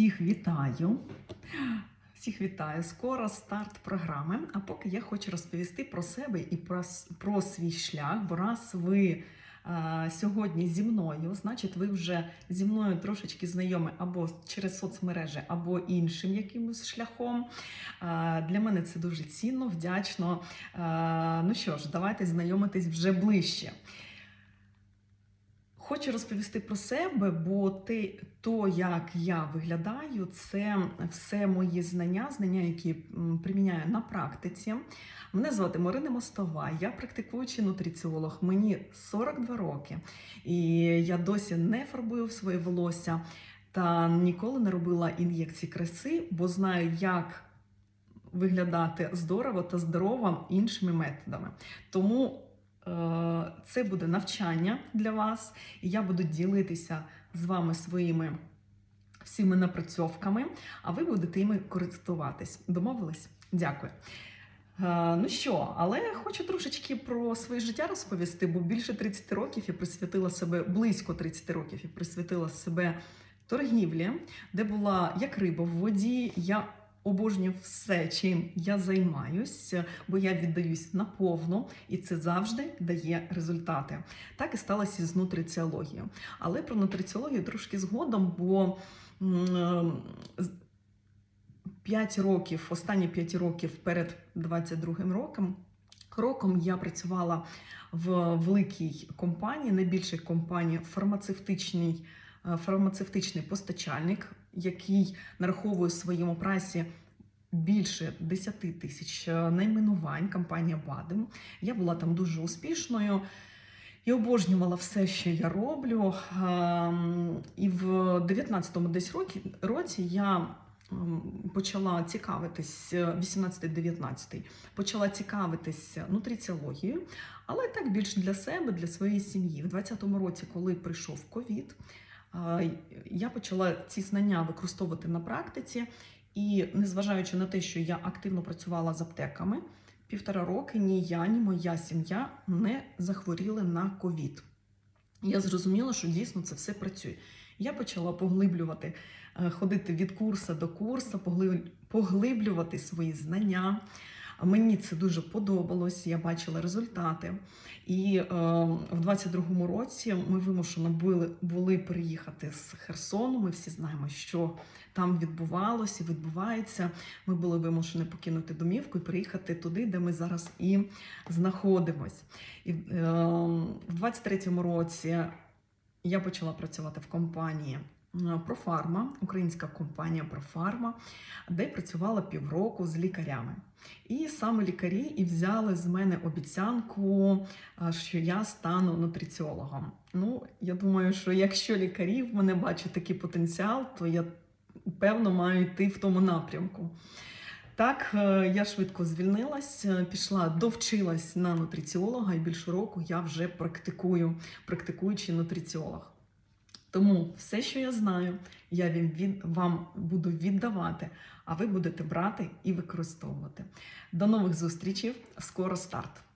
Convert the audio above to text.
Всіх вітаю. Всіх вітаю. Скоро старт програми. А поки я хочу розповісти про себе і про, про свій шлях, бо раз ви а, сьогодні зі мною, значить, ви вже зі мною трошечки знайомі або через соцмережі, або іншим якимось шляхом. А, для мене це дуже цінно, вдячно. А, ну що ж, давайте знайомитись вже ближче. Хочу розповісти про себе, бо те, то, як я виглядаю, це все мої знання, знання, які приміняю на практиці. Мене звати Марина Мостова, я практикуючий нутриціолог, мені 42 роки, і я досі не фарбую своє волосся та ніколи не робила ін'єкції краси, бо знаю, як виглядати здорово та здорово іншими методами. Тому е, це буде навчання для вас, і я буду ділитися з вами своїми всіми напрацьовками, а ви будете іми користуватись. Домовились? Дякую. Е, Ну що, але хочу трошечки про своє життя розповісти, бо більше 30 років я присвятила себе близько 30 років я присвятила себе торгівлі, де була як риба в воді. Я обожнюю все, чим я займаюсь, бо я віддаюсь наповну, і це завжди дає результати. Так і сталося з нутриціологією. Але про нутриціологію трошки згодом, бо з- 5 років, останні 5 років перед 22 роком, роком я працювала в великій компанії, найбільшій компанії, фармацевтичній, фармацевтичний постачальник, який нараховує в своєму прайсі більше 10 тисяч е, найменувань, компанія Бадем. Я була там дуже успішною. І обожнювала все, що я роблю. Ем, І в 19-му десь році, я ем, почала цікавитись, е, 18-19, почала цікавитись нутриціологією, але так більше для себе, для своєї сім'ї. В 20-му році, коли прийшов ковід, е, я почала ці знання використовувати на практиці. І незважаючи на те, що я активно працювала з аптеками, півтора роки ні я, ні моя сім'я не захворіли на ковід. Я зрозуміла, що дійсно це все працює. Я почала поглиблювати, е, ходити від курсу до курсу, поглиб- поглиблювати свої знання. Мені це дуже подобалось, я бачила результати. І е, в 22-му році ми вимушено були, були переїхати з Херсону. Ми всі знаємо, що там відбувалося, відбувається. Ми були вимушені покинути домівку і приїхати туди, де ми зараз і знаходимось. І, е, в 23-му році я почала працювати в компанії Профарма, українська компанія Профарма, де працювала півроку з лікарями. І саме лікарі і взяли з мене обіцянку, е, що я стану нутриціологом. Ну, я думаю, що якщо лікарі в мене бачать такий потенціал, то я певно маю йти в тому напрямку. Так, е, я швидко звільнилась, е, пішла, довчилась на нутриціолога, і більше року я вже практикую, практикуючий нутриціолог. Тому все, що я знаю, я від, вам буду віддавати, а ви будете брати і використовувати. До нових зустрічей. Скоро старт!